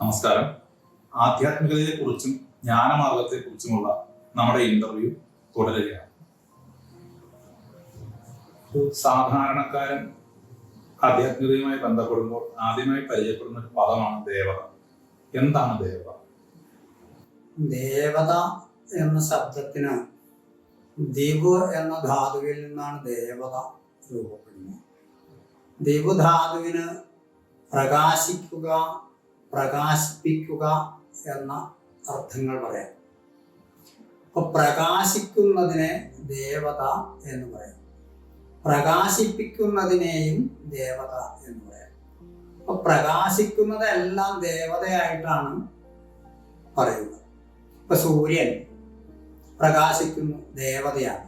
നമസ്കാരം. ആധ്യാത്മികതയെക്കുറിച്ചും ജ്ഞാനമാർഗത്തെക്കുറിച്ചുമുള്ള നമ്മുടെ ഇന്റർവ്യൂ തുടരുകയാണ്. സാധാരണക്കാരൻ ആധ്യാത്മികതയുമായി ബന്ധപ്പെടുമ്പോൾ ആദ്യമായി പരിചയപ്പെടുന്ന ഒരു പദമാണ് ദേവത. എന്താണ് ദേവത? ദേവത എന്ന ശബ്ദത്തിന് ദിവ് എന്ന ധാതുവിൽ നിന്നാണ് ദേവത രൂപപ്പെടുന്നത്. ദിവുധാതുവിന് പ്രകാശിക്കുക പ്രകാശിപ്പിക്കുക എന്ന അർത്ഥങ്ങൾ പറയാം. അപ്പൊ പ്രകാശിക്കുന്നതിനെ ദേവത എന്ന് പറയാം. പ്രകാശിപ്പിക്കുന്നതിനെയും ദേവത എന്ന് പറയാം. അപ്പൊ പ്രകാശിക്കുന്നതെല്ലാം ദേവതയായിട്ടാണ് പറയുന്നത്. ഇപ്പൊ സൂര്യൻ പ്രകാശിക്കുന്നു ദേവതയാണ്.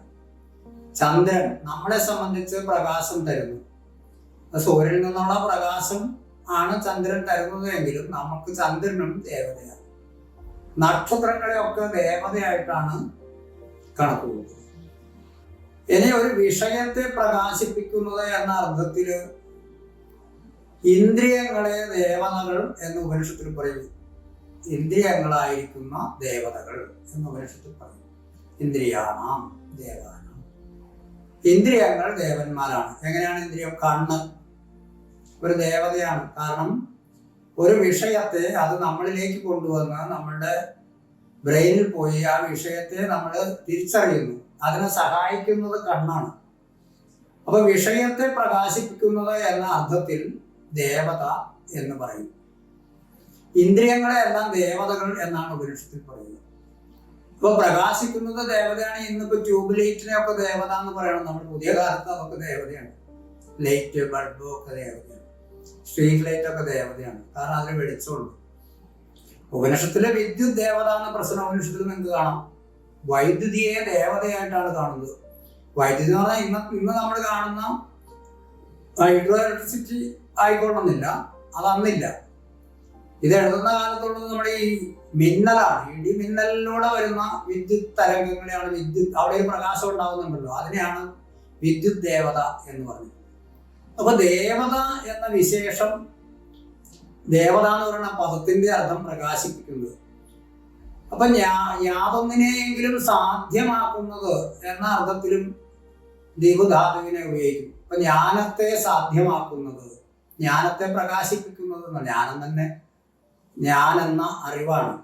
ചന്ദ്രൻ നമ്മളെ സംബന്ധിച്ച് പ്രകാശം തരുന്നു. സൂര്യനിൽ നിന്നുള്ള പ്രകാശം ആണ് ചന്ദ്രൻ തരുന്നതെങ്കിലും നമുക്ക് ചന്ദ്രനും ദേവതയാണ്. നക്ഷത്രങ്ങളെ ഒക്കെ ദേവതയായിട്ടാണ് കണക്കുകൂട്ടുന്നത്. ഇനി ഒരു വിഷയത്തെ പ്രകാശിപ്പിക്കുന്നത് എന്ന അർത്ഥത്തിൽ ഇന്ദ്രിയങ്ങളെ ദേവതകൾ എന്ന് ഉപനിഷത്തിൽ പറയുന്നു ഇന്ദ്രിയങ്ങളായിരിക്കുന്ന ദേവതകൾ എന്ന് ഉപനിഷത്തിൽ പറയും. ഇന്ദ്രിയാണാം ദേവാനാം. ഇന്ദ്രിയങ്ങൾ ദേവന്മാരാണ്. എങ്ങനെയാണ് ഇന്ദ്രിയം? കണ്ണ് ഒരു ദേവതയാണ്. കാരണം ഒരു വിഷയത്തെ അത് നമ്മളിലേക്ക് കൊണ്ടുവന്ന് നമ്മളുടെ ബ്രെയിനിൽ പോയി ആ വിഷയത്തെ നമ്മൾ തിരിച്ചറിയുന്നു. അതിനെ സഹായിക്കുന്നത് കണ്ണാണ്. അപ്പൊ വിഷയത്തെ പ്രകാശിപ്പിക്കുന്നത് എന്ന അർത്ഥത്തിൽ ദേവത എന്ന് പറയും. ഇന്ദ്രിയങ്ങളെ എല്ലാം ദേവതകൾ എന്നാണ് ഉപനിഷത്തിൽ പറയുന്നത്. ഇപ്പൊ പ്രകാശിക്കുന്നത് ദേവതയാണ്. ഇന്നിപ്പോ ട്യൂബ് ലൈറ്റിനെ ഒക്കെ ദേവത എന്ന് പറയണം. നമ്മൾ പുതിയ കാലത്ത് അതൊക്കെ ദേവതയാണ്. ലൈറ്റ് ബൾബ് ഒക്കെ ദേവതയാണ്. സ്ട്രീറ്റ് ലൈറ്റ് ഒക്കെ ദേവതയാണ്. കാരണം അതിന് വെളിച്ചമുണ്ട്. ഉപനിഷത്തിലെ വിദ്യുത് ദേവത എന്ന പ്രശ്നം ഉപനിഷത്തിൽ നിങ്ങൾക്ക് കാണാം. വൈദ്യുതിയെ ദേവതയായിട്ടാണ് കാണുന്നത്. വൈദ്യുതി എന്ന് പറഞ്ഞാൽ ഇന്ന് ഇന്ന് നമ്മൾ കാണുന്ന ഹൈഡ്രോ ഇലക്ട്രിസിറ്റി ആയിക്കൊള്ളുന്നില്ല. അത് അന്നില്ല. ഇത് എഴുതുന്ന കാലത്തുള്ളത് നമ്മുടെ ഈ മിന്നലാണ്. ഇടി മിന്നലിലൂടെ വരുന്ന വിദ്യുത് തരംഗങ്ങളെയാണ് വിദ്യുത്. അവിടെ പ്രകാശം ഉണ്ടാകുന്നുണ്ടല്ലോ. അതിനെയാണ് വിദ്യുത് ദേവത എന്ന് പറയുന്നത് അപ്പൊ ദേവത എന്ന വിശേഷം ദേവത എന്ന് പറയുന്ന പദത്തിന്റെ അർത്ഥം പ്രകാശിപ്പിക്കുന്നത്. അപ്പൊ ഞാ യാതൊന്നിനെയെങ്കിലും സാധ്യമാക്കുന്നത് എന്ന അർത്ഥത്തിലും ദീപധാതുവിനെ ഉപയോഗിക്കും അപ്പൊ ജ്ഞാനത്തെ സാധ്യമാക്കുന്നത് ജ്ഞാനത്തെ പ്രകാശിപ്പിക്കുന്നത് ജ്ഞാനം തന്നെ ജ്ഞാനെന്ന അറിവാണ്.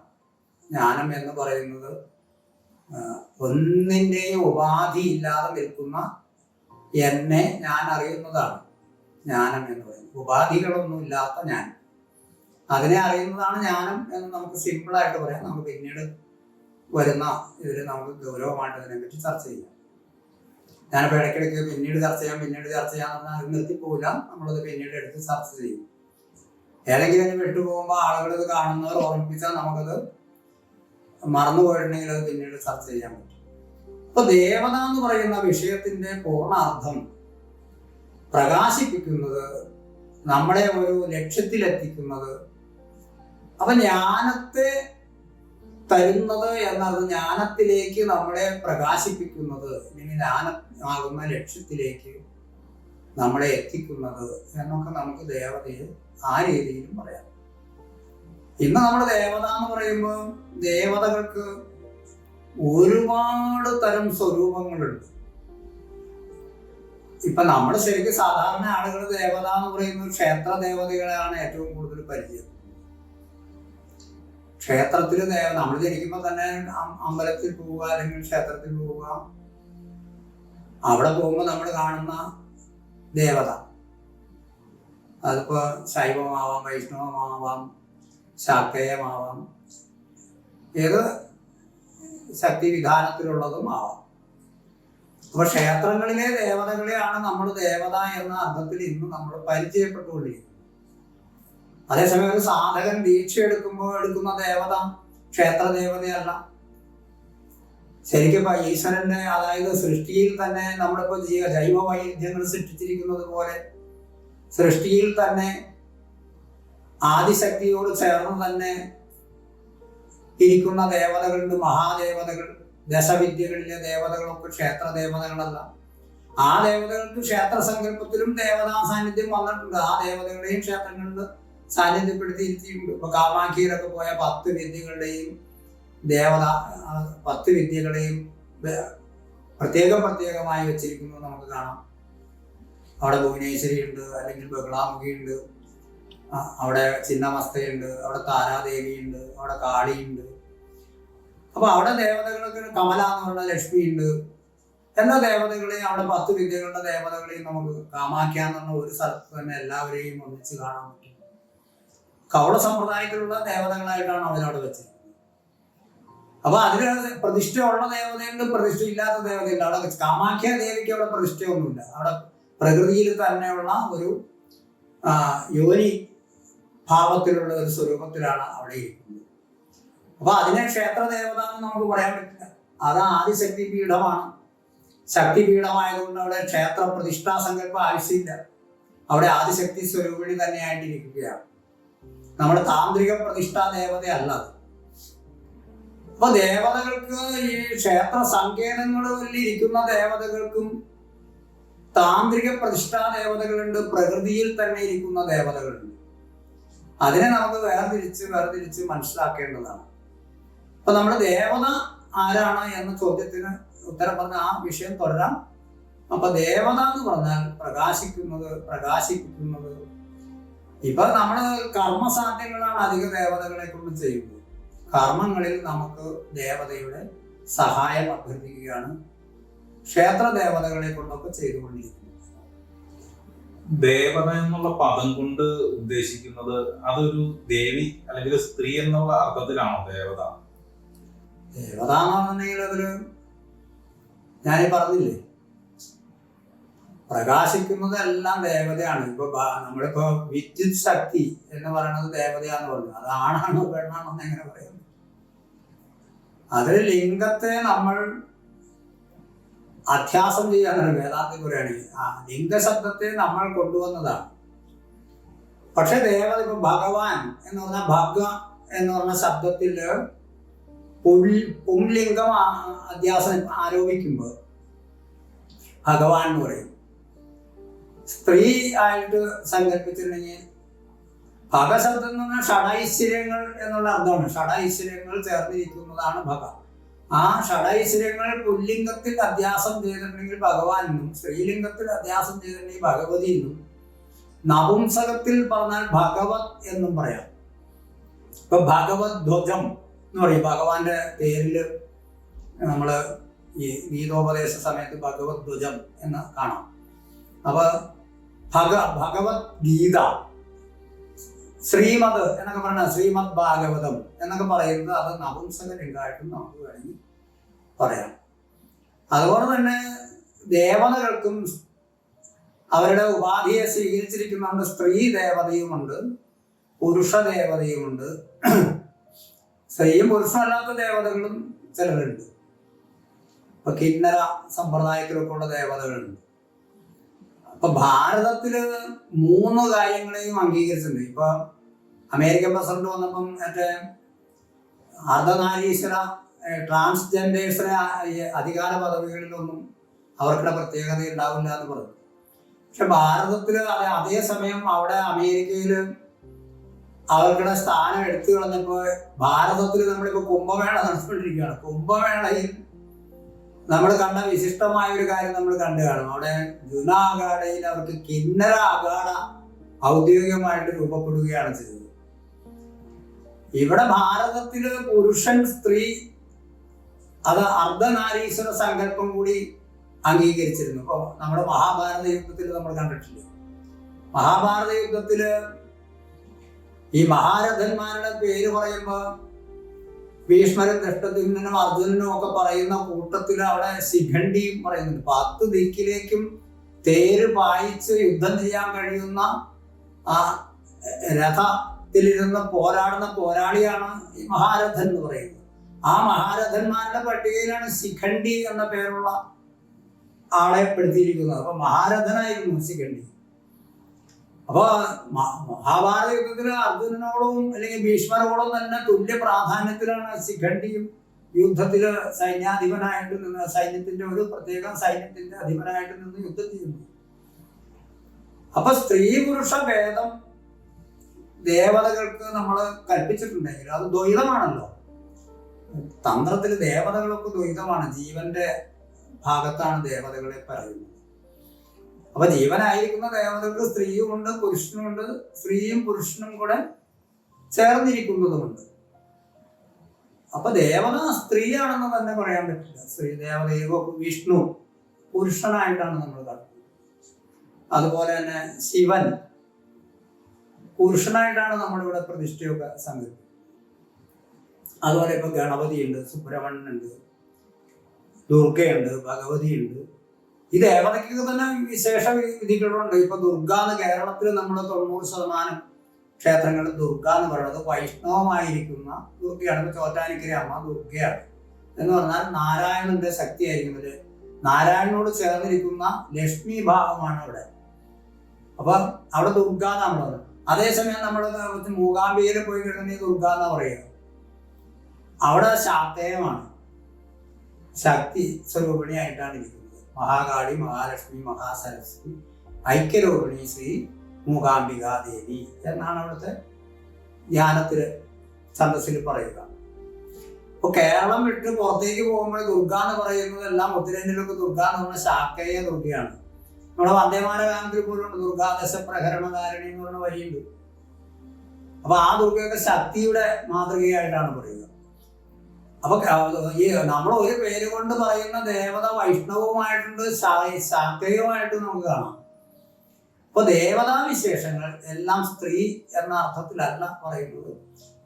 ജ്ഞാനം എന്ന് പറയുന്നത് ഒന്നിന്റെയും ഉപാധി ഇല്ലാതെ നിൽക്കുന്ന എന്നെ ഞാൻ അറിയുന്നതാണ്. ജ്ഞാനം എന്ന് പറയുന്നത്. ഉപാധികളൊന്നും ഇല്ലാത്ത ഞാൻ അതിനെ അറിയുന്നതാണ് ജ്ഞാനം എന്ന് നമുക്ക് സിമ്പിളായിട്ട് പറയാം. നമുക്ക് പിന്നീട് വരുന്ന ഇവർ നമുക്ക് ഗൗരവമായിട്ട് ഇതിനെപ്പറ്റി ചർച്ച ചെയ്യാം. ഞാനിപ്പോൾ ഇടയ്ക്കിടയ്ക്ക് പിന്നീട് ചർച്ച ചെയ്യാം പിന്നീട് ചർച്ച ചെയ്യാം പറഞ്ഞാൽ അത് നിർത്തിപ്പോവില്ല. നമ്മളത് പിന്നീട് എടുത്ത് ചർച്ച ചെയ്യും. ഏതെങ്കിലും അതിന് വിട്ടുപോകുമ്പോൾ ആളുകൾ ഇത് കാണുന്നവർ ഓർമ്മിപ്പിച്ചാൽ നമുക്കത് മറന്നു പോയിട്ടുണ്ടെങ്കിൽ അത് പിന്നീട് ചർച്ച ചെയ്യാൻ പറ്റും. അപ്പൊ ദേവത എന്ന് പറയുന്ന വിഷയത്തിന്റെ പൂർണാർത്ഥം പ്രകാശിപ്പിക്കുന്നത് നമ്മളെ ഒരു ലക്ഷ്യത്തിലെത്തിക്കുന്നത് അപ്പൊ ജ്ഞാനത്തെ തരുന്നത് എന്നത് ജ്ഞാനത്തിലേക്ക് നമ്മളെ പ്രകാശിപ്പിക്കുന്നത് അല്ലെങ്കിൽ ജ്ഞാനമാകുന്ന ലക്ഷ്യത്തിലേക്ക് നമ്മളെ എത്തിക്കുന്നത് എന്നൊക്കെ നമുക്ക് ദേവതയെ ആ രീതിയിലും പറയാം. ഇന്ന് നമ്മൾ ദേവത എന്ന് പറയുമ്പോൾ ദേവതകൾക്ക് ഒരുപാട് തരം സ്വരൂപങ്ങളുണ്ട്. ഇപ്പൊ നമ്മുടെ ശരിക്കും സാധാരണ ആളുകൾ ദേവത എന്ന് പറയുന്ന ക്ഷേത്ര ദേവതകളെയാണ് ഏറ്റവും കൂടുതൽ പരിചയം. ക്ഷേത്രത്തിൽ ദേവ നമ്മൾ ജനിക്കുമ്പോൾ തന്നെ അമ്പലത്തിൽ പോവുക അല്ലെങ്കിൽ ക്ഷേത്രത്തിൽ പോവുക. അവിടെ പോകുമ്പോൾ നമ്മൾ കാണുന്ന ദേവത. അതിപ്പോ ശൈവമാവാം വൈഷ്ണവമാവാം ശാക്തേയമാവാം. ഏത് ശക്തി വിധാനത്തിലുള്ളതും ആവാം. അപ്പൊ ക്ഷേത്രങ്ങളിലെ ദേവതകളെയാണ് നമ്മൾ ദേവത എന്ന അർത്ഥത്തിൽ ഇന്ന് നമ്മൾ പരിചയപ്പെട്ടുകൊണ്ടിരിക്കുന്നത്. അതേസമയം ഒരു സാധകൻ ദീക്ഷ എടുക്കുമ്പോൾ എടുക്കുന്ന ദേവത ക്ഷേത്ര ദേവതയല്ല. ശരിക്കും ഈശ്വരന്റെ അതായത് സൃഷ്ടിയിൽ തന്നെ നമ്മളിപ്പോ ജീവ ജൈവ വൈവിധ്യങ്ങൾ സൃഷ്ടിച്ചിരിക്കുന്നത് പോലെ സൃഷ്ടിയിൽ തന്നെ ആദിശക്തിയോട് ചേർന്ന് തന്നെ ഇരിക്കുന്ന ദേവതകളുണ്ട് മഹാദേവതകൾ. ദശവിദ്യകളിലെ ദേവതകളൊക്കെ ക്ഷേത്ര ദേവതകളല്ല. ആ ദേവതകൾക്ക് ക്ഷേത്ര സങ്കല്പത്തിലും ദേവതാ സാന്നിധ്യം വന്നിട്ടുണ്ട്. ആ ദേവതകളുടെയും ക്ഷേത്രങ്ങളിൽ സാന്നിധ്യപ്പെടുത്തിയിരുത്തിയിട്ടുണ്ട് ഇപ്പൊ കാമാഖിയിലൊക്കെ പോയ പത്ത് വിദ്യകളുടെയും ദേവത പത്ത് വിദ്യകളെയും പ്രത്യേകം പ്രത്യേകമായി വെച്ചിരിക്കുന്നു നമുക്ക് കാണാം. അവിടെ ഭുവനേശ്വരി ഉണ്ട് അല്ലെങ്കിൽ ബഹളാമുഖി ഉണ്ട് ആ, അവിടെ ചിന്നമസ്തയുണ്ട് അവിടെ താരാദേവിയുണ്ട് അവിടെ കാളിയുണ്ട്. അപ്പൊ അവിടെ ദേവതകൾക്ക് കമല എന്ന് പറഞ്ഞ ലക്ഷ്മി ഉണ്ട്. എല്ലാ ദേവതകളെയും അവിടെ പത്ത് വിദ്യകളുടെ ദേവതകളെയും നമുക്ക് കാമാക്യ പറഞ്ഞ ഒരു സ്ഥലത്ത് തന്നെ എല്ലാവരെയും ഒന്നിച്ച് കാണാൻ പറ്റും. കവള സമ്പ്രദായത്തിലുള്ള ദേവതകളായിട്ടാണ് അവരവിടെ വെച്ചിരിക്കുന്നത്. അപ്പൊ അതിന് പ്രതിഷ്ഠയുള്ള ദേവതയുണ്ട് പ്രതിഷ്ഠ ഇല്ലാത്ത ദേവതയുണ്ട്. അവിടെ കാമാഖ്യ ദേവിക്ക് അവിടെ പ്രതിഷ്ഠയൊന്നുമില്ല. അവിടെ പ്രകൃതിയിൽ തന്നെയുള്ള ഒരു യോനി ഭാവത്തിലുള്ള ഒരു സ്വരൂപത്തിലാണ് അവിടെ അപ്പൊ അതിനെ ക്ഷേത്ര ദേവത എന്ന് നമുക്ക് പറയാൻ പറ്റില്ല. അത് ആദിശക്തി പീഠമാണ് ശക്തി പീഠമായതുകൊണ്ട് അവിടെ ക്ഷേത്ര പ്രതിഷ്ഠാ സങ്കല്പം ആവശ്യമില്ല. അവിടെ ആദിശക്തി സ്വരൂപിണി തന്നെയായിട്ടിരിക്കുകയാണ് നമ്മുടെ താന്ത്രിക പ്രതിഷ്ഠാ ദേവതയല്ല അത്. അപ്പൊ ദേവതകൾക്ക് ഈ ക്ഷേത്ര സങ്കേതങ്ങളിൽ ഇരിക്കുന്ന ദേവതകൾക്കും താന്ത്രിക പ്രതിഷ്ഠാ ദേവതകളുണ്ട് പ്രകൃതിയിൽ തന്നെ ഇരിക്കുന്ന ദേവതകളുണ്ട്. അതിനെ നമുക്ക് വേർതിരിച്ച് വേർതിരിച്ച് മനസ്സിലാക്കേണ്ടതാണ്. അപ്പൊ നമ്മുടെ ദേവത ആരാണ് എന്ന ചോദ്യത്തിന് ഉത്തരം പറഞ്ഞ ആ വിഷയം തുടരാം. അപ്പൊ ദേവത എന്ന് പറഞ്ഞാൽ പ്രകാശിക്കുന്നത് പ്രകാശിപ്പിക്കുന്നത്. ഇപ്പൊ നമ്മൾ കർമ്മസാധ്യങ്ങളാണ് അധിക ദേവതകളെ കൊണ്ട് ചെയ്യുന്നത്. കർമ്മങ്ങളിൽ നമുക്ക് ദേവതയുടെ സഹായം അഭ്യർത്ഥിക്കുകയാണ് ക്ഷേത്ര ദേവതകളെ കൊണ്ടൊക്കെ ചെയ്തുകൊണ്ടിരിക്കുന്നത്. ദേവത എന്നുള്ള പദം കൊണ്ട് ഉദ്ദേശിക്കുന്നത് അതൊരു ദേവി അല്ലെങ്കിൽ സ്ത്രീ എന്നുള്ള അർത്ഥത്തിലാണോ ദേവത? ദേവത എന്ന് പറഞ്ഞിട്ടുണ്ടെങ്കിൽ അതൊരു ഞാനീ പറഞ്ഞില്ലേ? പ്രകാശിക്കുന്നതെല്ലാം ദേവതയാണ്. ഇപ്പൊ നമ്മളിപ്പോ വിദ്യുത് ശക്തി എന്ന് പറയുന്നത് ദേവതയാന്ന് പറഞ്ഞു. അത് ആണാണോ പെണ്ണാണോ എങ്ങനെ പറയുന്നു. അത് ലിംഗത്തെ നമ്മൾ അധ്യാസം ചെയ്യാനാണ് വേദാന്തി പറയുകയാണെങ്കിൽ ആ ലിംഗശബ്ദത്തെ നമ്മൾ കൊണ്ടുവന്നതാണ്. പക്ഷെ ദേവത ഇപ്പൊ ഭഗവാൻ എന്ന് പറഞ്ഞ ഭഗ എന്ന് പറഞ്ഞ ശബ്ദത്തിൽ പുംലിംഗം അധ്യാസനം അധ്യാസം ആരോപിക്കുമ്പോൾ ഭഗവാൻ എന്ന് പറയും സ്ത്രീ ആയിട്ട് സങ്കല്പിച്ചിട്ടുണ്ടെങ്കിൽ ഭഗശബ്ദം എന്ന് ഷഡൈശ്വര്യങ്ങൾ എന്നുള്ള അർത്ഥമാണ്. ഷഡൈശ്വര്യങ്ങൾ ചേർന്നിരിക്കുന്നതാണ് ഭഗ. ആ ഷഡൈശ്വര്യങ്ങൾ പുല്ലിംഗത്തിൽ അധ്യാസം ചെയ്തിട്ടുണ്ടെങ്കിൽ ഭഗവാനെന്നും സ്ത്രീലിംഗത്തിൽ അധ്യാസം ചെയ്തിട്ടുണ്ടെങ്കിൽ ഭഗവതി എന്നും നപുംസകത്തിൽ പറഞ്ഞാൽ ഭഗവത് എന്നും പറയാം. ഇപ്പൊ ഭഗവത് ധ്വജം എന്ന് പറയും. ഭഗവാന്റെ പേരിൽ നമ്മൾ ഈ ഗീതോപദേശ സമയത്ത് ഭഗവത് ധ്വജം എന്ന് കാണാം. അപ്പൊ ഭഗ ഭഗവത് ഗീത ശ്രീമത് എന്നൊക്കെ പറയുന്ന ശ്രീമദ് ഭാഗവതം എന്നൊക്കെ പറയുന്നത് അത് നപുംസക നമുക്ക് വേണമെങ്കിൽ പറയാം. അതുപോലെ തന്നെ ദേവതകൾക്കും അവരുടെ ഉപാധിയെ സ്വീകരിച്ചിരിക്കുന്നുണ്ട് സ്ത്രീ ദേവതയുമുണ്ട് പുരുഷ ദേവതയുമുണ്ട് സ്ത്രീയും പുരുഷനല്ലാത്ത ദേവതകളും ചിലരുണ്ട് ഇപ്പൊ കിന്നര സമ്പ്രദായത്തിലൊക്കെ ഉള്ള ദേവതകളുണ്ട്. അപ്പൊ ഭാരതത്തിൽ മൂന്ന് കാര്യങ്ങളെയും അംഗീകരിച്ചിട്ടുണ്ട്. ഇപ്പൊ അമേരിക്കൻ പ്രസിഡന്റ് വന്നപ്പം മറ്റേ അർദ്ധനാരീശ്വര ട്രാൻസ്ജെൻഡേഴ്സിനെ അധികാര പദവികളിലൊന്നും അവർക്കുടെ പ്രത്യേകത ഉണ്ടാവില്ല എന്ന് പറഞ്ഞു. പക്ഷെ ഭാരതത്തിൽ അതെ അതേസമയം അവിടെ അമേരിക്കയിൽ അവർക്കുടെ സ്ഥാനം എടുത്തു കളഞ്ഞപ്പോ ഭാരതത്തിൽ നമ്മളിപ്പോ കുംഭമേള നടത്തിക്കൊണ്ടിരിക്കുകയാണ് കുംഭമേളയിൽ നമ്മൾ കണ്ട വിശിഷ്ടമായ ഒരു കാര്യം നമ്മൾ കണ്ടു കാണും. അവിടെ ജുന അവർക്ക് കിന്നര അഖാഡ ഔദ്യോഗികമായിട്ട് രൂപപ്പെടുകയാണ് ചെയ്തത്. ഇവിടെ ഭാരതത്തിൽ പുരുഷൻ സ്ത്രീ അത് അർദ്ധനാരീശ്വര സങ്കല്പം കൂടി അംഗീകരിച്ചിരുന്നു. അപ്പൊ നമ്മുടെ മഹാഭാരത യുദ്ധത്തിൽ നമ്മൾ കണ്ടിട്ടില്ല? മഹാഭാരത യുദ്ധത്തിൽ ഈ മഹാരഥന്മാരുടെ പേര് പറയുമ്പോ ഭീഷ്മരും ദൃഷ്ടത്തിനും അർജുനനും ഒക്കെ പറയുന്ന കൂട്ടത്തിൽ അവിടെ ശിഖണ്ഡിയും പറയുന്നുണ്ട്. പത്ത് ദിക്കിലേക്കും തേര് പായിച്ച് യുദ്ധം ചെയ്യാൻ കഴിയുന്ന ആ രഥത്തിലിരുന്ന് പോരാടുന്ന പോരാളിയാണ് ഈ മഹാരഥൻ എന്ന് പറയുന്നത്. ആ മഹാരഥന്മാരുടെ പട്ടികയിലാണ് ശിഖണ്ഡി എന്ന പേരുള്ള ആളെ പെടുത്തിയിരിക്കുന്നത്. അപ്പൊ മഹാരഥനായിരുന്നു ശിഖണ്ഡി. അപ്പൊ മഹാഭാരത യുദ്ധത്തിൽ അർജുനനോടും അല്ലെങ്കിൽ ഭീഷ്മരോടും തന്നെ തുല്യ പ്രാധാന്യത്തിലാണ് ശിഖണ്ഡിയും യുദ്ധത്തിൽ സൈന്യാധിപനായിട്ട് നിന്ന് സൈന്യത്തിന്റെ ഒരു പ്രത്യേക സൈന്യത്തിന്റെ അധിപനായിട്ട് നിന്ന് യുദ്ധം ചെയ്യുന്നു. അപ്പൊ സ്ത്രീ പുരുഷ ഭേദം ദേവതകൾക്ക് നമ്മൾ കൽപ്പിച്ചിട്ടുണ്ടെങ്കിൽ അത് ദ്വൈതമാണല്ലോ. തന്ത്രത്തിൽ ദേവതകളൊക്കെ ദ്വൈതമാണ്. ജീവന്റെ ഭാഗത്താണ് ദേവതകളെ പറയുന്നത്. അപ്പൊ ജീവനായിരിക്കുന്ന ദേവതകൾക്ക് സ്ത്രീയുമുണ്ട് പുരുഷനുമുണ്ട് സ്ത്രീയും പുരുഷനും കൂടെ ചേർന്നിരിക്കുന്നതുമുണ്ട്. അപ്പൊ ദേവത സ്ത്രീയാണെന്ന് തന്നെ പറയാൻ പറ്റില്ല. സ്ത്രീ ദേവതയോ വിഷ്ണു പുരുഷനായിട്ടാണ് നമ്മൾ കാണുന്നത് അതുപോലെ തന്നെ ശിവൻ പുരുഷനായിട്ടാണ് നമ്മളിവിടെ പ്രതിഷ്ഠയൊക്കെ സംഘടിപ്പിക്കുന്നത്. അതുപോലെ ഇപ്പൊ ഗണപതിയുണ്ട് സുബ്രഹ്മണ്യനുണ്ട് ദുർഗയുണ്ട് ഭഗവതിയുണ്ട്. ഈ ദേവതയ്ക്കൊക്കെ തന്നെ വിശേഷ വിധികളുണ്ട്. ഇപ്പൊ ദുർഗ എന്ന് കേരളത്തിൽ നമ്മൾ തൊണ്ണൂറ് ശതമാനം ക്ഷേത്രങ്ങളിൽ ദുർഗ എന്ന് പറയുന്നത് വൈഷ്ണവമായിരിക്കുന്ന ദുർഗയാണ്. ഇപ്പൊ ചോറ്റാനിക്കര അമ്മ ദുർഗയാണ്. എന്ന് പറഞ്ഞാൽ നാരായണന്റെ ശക്തിയായിരിക്കും ഇതിൽ നാരായണനോട് ചേർന്നിരിക്കുന്ന ലക്ഷ്മി ഭാവമാണ് അവിടെ. അപ്പൊ അവിടെ ദുർഗ എന്നാണ് പറയുന്നത് അതേസമയം നമ്മൾ മൂകാംബികയിൽ പോയി കിട്ടുന്ന ദുർഗ എന്നാ പറയുക? അവിടെ ശാക്തേയമാണ് ശക്തി സ്വരൂപിണിയായിട്ടാണ് ഇരിക്കുന്നത്. മഹാകാളി മഹാലക്ഷ്മി മഹാസരസ്വതി ഐക്യരോഹിണി ശ്രീ മൂകാംബികാദേവി എന്നാണ് അവിടുത്തെ ധ്യാനത്തിൽ സന്തസ്സിൽ പറയുക. അപ്പൊ കേരളം വിട്ട് പുറത്തേക്ക് പോകുമ്പോൾ ദുർഗ എന്ന് പറയുന്നതെല്ലാം ഉത്തരേന്ത്യയിലൊക്കെ ദുർഗ എന്ന് പറഞ്ഞ ശാക്കയെ ദുർഗയാണ്. നമ്മുടെ വന്ദേമാന ഗാനത്തിൽ പോലും ദുർഗാദശ പ്രഹരണകാരണി എന്ന് പറഞ്ഞ വരിയുണ്ട്. അപ്പൊ ആ ദുർഗയൊക്കെ ശക്തിയുടെ മാതൃകയായിട്ടാണ് പറയുക. അപ്പൊ ഈ നമ്മൾ ഒരു പേര് കൊണ്ട് പറയുന്ന ദേവത വൈഷ്ണവുമായിട്ടുണ്ട് ശാ- ശാക്തേയവുമായിട്ട് നമുക്ക് കാണാം. അപ്പൊ ദേവതാ വിശേഷങ്ങൾ എല്ലാം സ്ത്രീ എന്ന അർത്ഥത്തിലല്ല പറയുന്നത്.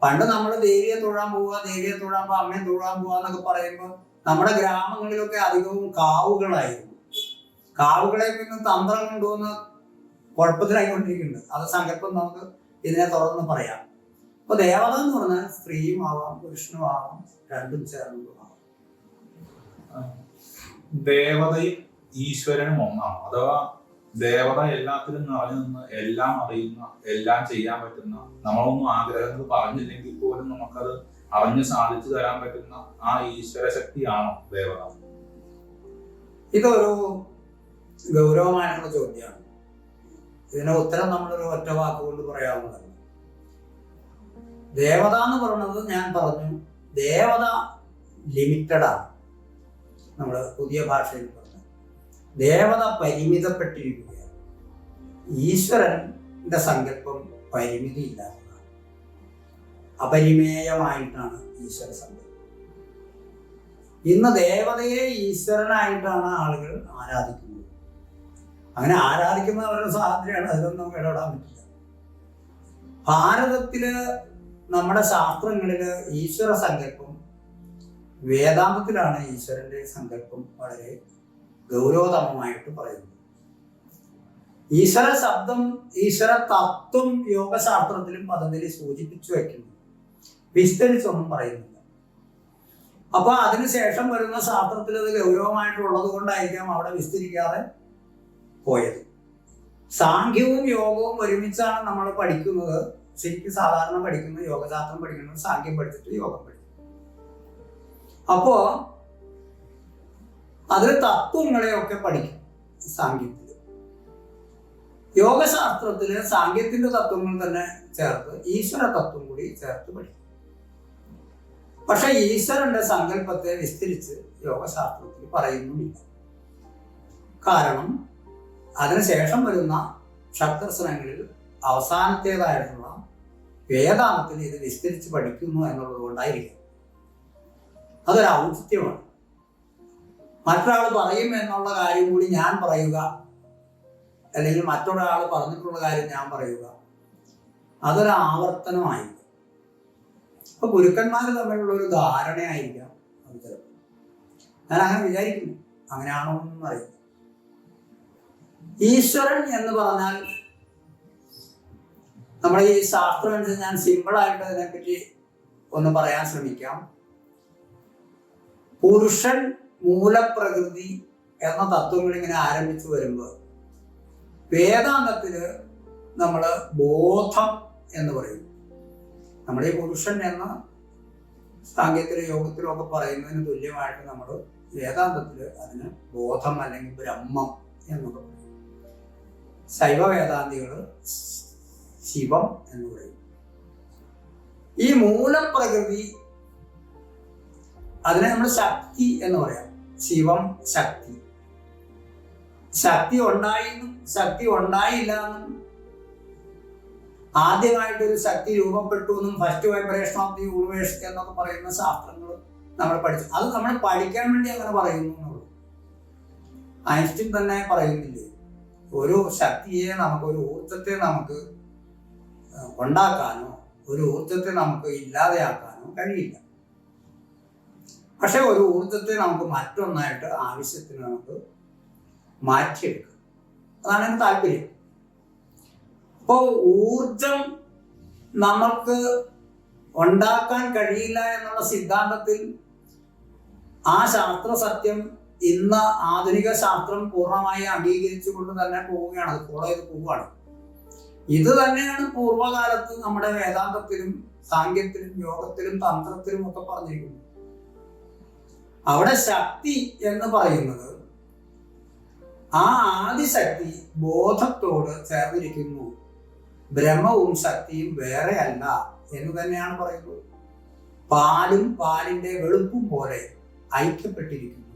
പണ്ട് നമ്മൾ ദേവിയെ തൊഴാൻ പോവുക ദേവിയെ തൊഴാൻ പോവുക അമ്മയെ തൊഴാൻ പോവുക എന്നൊക്കെ പറയുമ്പോൾ നമ്മുടെ ഗ്രാമങ്ങളിലൊക്കെ അധികവും കാവുകളായിരുന്നു. കാവുകളെ പിന്നെ തന്ത്രം കൊണ്ടുവന്ന് കുഴപ്പത്തിലായിക്കൊണ്ടിരിക്കുന്നുണ്ട്. അത് സങ്കല്പം നമുക്ക് ഇതിനെ തുറന്ന് പറയാം. അപ്പൊ ദേവത എന്ന് പറഞ്ഞാൽ സ്ത്രീയും ആവാം പുരുഷനും ആവാം രണ്ടും ചേർന്നതുമാവാം ദേവതയും ഈശ്വരനും ഒന്നാണ്. അഥവാ ദേവത എല്ലാത്തിലും നിറഞ്ഞു നിന്ന് എല്ലാം അറിയുന്ന എല്ലാം ചെയ്യാൻ പറ്റുന്ന നമ്മളൊന്നും ആഗ്രഹങ്ങൾ പറഞ്ഞില്ലെങ്കിൽ പോലും നമുക്കത് അറിഞ്ഞ് സാധിച്ചു തരാൻ പറ്റുന്ന ആ ഈശ്വര ശക്തിയാണോ ദേവത? ഇതൊരു ഗൗരവമായിട്ടുള്ള ചോദ്യമാണ്. ഇതിന് ഉത്തരം നമ്മളൊരു ഒറ്റ വാക്കുകൊണ്ട് പറയാവുന്നതല്ല. ദേവത എന്ന് പറയുന്നത് ഞാൻ പറഞ്ഞു ദേവത ലിമിറ്റഡാണ് നമ്മൾ പുതിയ ഭാഷയിൽ പറഞ്ഞു ദേവത പരിമിതപ്പെട്ടിരിക്കുകയാണ്. ഈശ്വരന്റെ സങ്കല്പം പരിമിതിയില്ലാത്തതാണ്. അപരിമേയമായിട്ടാണ് ഈശ്വര സങ്കല്പം. ഇന്ന് ദേവതയെ ഈശ്വരനായിട്ടാണ് ആളുകൾ ആരാധിക്കുന്നത്. അങ്ങനെ ആരാധിക്കുന്നവരുടെ സ്വാതന്ത്ര്യമാണ് അതിലൊന്നും ഇടപെടാൻ പറ്റില്ല. ഭാരതത്തിൽ നമ്മുടെ ശാസ്ത്രങ്ങളിൽ ഈശ്വര സങ്കല്പം വേദാന്തത്തിലാണ് ഈശ്വരന്റെ സങ്കല്പം വളരെ ഗൗരവതമമായിട്ട് പറയുന്നത്. ഈശ്വര ശബ്ദം ഈശ്വര തത്വം യോഗശാസ്ത്രത്തിലും പദ്ധതിയിൽ സൂചിപ്പിച്ചു വയ്ക്കുന്നു. വിസ്തരിച്ചൊന്നും പറയുന്നില്ല. അപ്പൊ അതിനുശേഷം വരുന്ന ശാസ്ത്രത്തിൽ അത് ഗൗരവമായിട്ടുള്ളത് കൊണ്ടായിരിക്കാം അവിടെ വിസ്തരിക്കാതെ പോയത്. സാഖ്യവും യോഗവും ഒരുമിച്ചാണ് നമ്മൾ പഠിക്കുന്നത്. ശരിക്കും സാധാരണ പഠിക്കുന്നത് യോഗശാസ്ത്രം പഠിക്കുന്നത് സാഖ്യം പഠിച്ചിട്ട് യോഗം പഠിക്കും. അപ്പോ അതിൽ തത്വങ്ങളെയൊക്കെ പഠിക്കും സാങ്കേതിക യോഗശാസ്ത്രത്തിൽ സാങ്കേതിക തത്വങ്ങൾ തന്നെ ചേർത്ത് ഈശ്വര തത്വം കൂടി ചേർത്ത് പഠിക്കും. പക്ഷെ ഈശ്വരന്റെ സങ്കല്പത്തെ വിസ്തരിച്ച് യോഗശാസ്ത്രത്തിൽ പറയുന്നുമില്ല. കാരണം അതിനുശേഷം വരുന്ന ഷഡ്ദർശനങ്ങളിൽ അവസാനത്തേതായിട്ടുള്ള വേദാന്തത്തിൽ ഇത് വിസ്തരിച്ച് പഠിക്കുന്നു എന്നുള്ളത് കൊണ്ടായിരിക്കും. അതൊരു ഔചിത്യമാണ്. മറ്റൊരാൾ പറയും എന്നുള്ള കാര്യം കൂടി ഞാൻ പറയുക. അല്ലെങ്കിൽ മറ്റൊരാൾ പറഞ്ഞിട്ടുള്ള കാര്യം ഞാൻ പറയുക. അതൊരു ആവർത്തനമായിരിക്കും. അപ്പൊ ഗുരുക്കന്മാർ തമ്മിലുള്ള ഒരു ധാരണയായിരിക്കാം അത് ചിലപ്പോൾ. ഞാൻ അങ്ങനെ വിചാരിക്കുന്നു. അങ്ങനെയാണോ എന്നും അറിയില്ല. ഈശ്വരൻ എന്ന് പറഞ്ഞാൽ നമ്മുടെ ഈ ശാസ്ത്രം അനുസരിച്ച് ഞാൻ സിമ്പിളായിട്ട് അതിനെപ്പറ്റി ഒന്ന് പറയാൻ ശ്രമിക്കാം. പുരുഷൻ മൂലപ്രകൃതി എന്ന തത്വങ്ങൾ ഇങ്ങനെ ആരംഭിച്ചു വരുമ്പോൾ വേദാന്തത്തിൽ നമ്മൾ ബോധം എന്ന് പറയും. നമ്മുടെ ഈ പുരുഷൻ എന്ന സാങ്കേതിക യോഗത്തിലും ഒക്കെ പറയുന്നതിന് തുല്യമായിട്ട് നമ്മൾ വേദാന്തത്തിൽ അതിന് ബോധം അല്ലെങ്കിൽ ബ്രഹ്മം എന്നൊക്കെ പറയും. ശൈവ വേദാന്തികൾ ശിവം എന്ന് പറയും. ഈ മൂലപ്രകൃതി അതിനെ നമ്മൾ ശക്തി എന്ന് പറയാം. ശിവം ശക്തി. ശക്തി ഉണ്ടായി ശക്തി ഉണ്ടായില്ല എന്നും ആദ്യമായിട്ട് ഒരു ശക്തി രൂപപ്പെട്ടു എന്നും first vibration of the universe എന്നൊക്കെ പറയുന്ന ശാസ്ത്രങ്ങൾ നമ്മൾ പഠിച്ചു. അത് നമ്മൾ പഠിക്കാൻ വേണ്ടി അങ്ങനെ പറയുന്നു ഐൻസ്റ്റീൻ തന്നെ പറയുന്നില്ലേ ഒരു ശക്തിയെ നമുക്ക് ഒരു ഊർജത്തെ നമുക്ക് ഉണ്ടാക്കാനോ ഒരു ഊർജത്തെ നമുക്ക് ഇല്ലാതെയാക്കാനോ കഴിയില്ല. പക്ഷെ ഒരു ഊർജത്തെ നമുക്ക് മറ്റൊന്നായിട്ട് ആവശ്യത്തിന് നമുക്ക് മാറ്റിയെടുക്കാം. അതാണ് എന്റെ താല്പര്യം. അപ്പോൾ ഊർജം നമുക്ക് ഉണ്ടാക്കാൻ കഴിയില്ല എന്നുള്ള സിദ്ധാന്തത്തിൽ ആ ശാസ്ത്ര സത്യം ഇന്ന് ആധുനിക ശാസ്ത്രം പൂർണമായി അംഗീകരിച്ചുകൊണ്ട് തന്നെ പോവുകയാണ്. അത് ഫോളോ ചെയ്ത് പോവുകയാണ്. ഇത് തന്നെയാണ് പൂർവകാലത്ത് നമ്മുടെ വേദാന്തത്തിലും സാങ്കേത്തിലും യോഗത്തിലും തന്ത്രത്തിലും ഒക്കെ പറഞ്ഞിരിക്കുന്നത്. അവിടെ ശക്തി എന്ന് പറയുന്നത് ആ ആദിശക്തി ബോധത്തോട് ചേർന്നിരിക്കുന്നു. ബ്രഹ്മവും ശക്തിയും വേറെയല്ല എന്ന് തന്നെയാണ് പറയുന്നത്. പാലും പാലിന്റെ വെളുപ്പും പോലെ ഐക്യപ്പെട്ടിരിക്കുന്നു.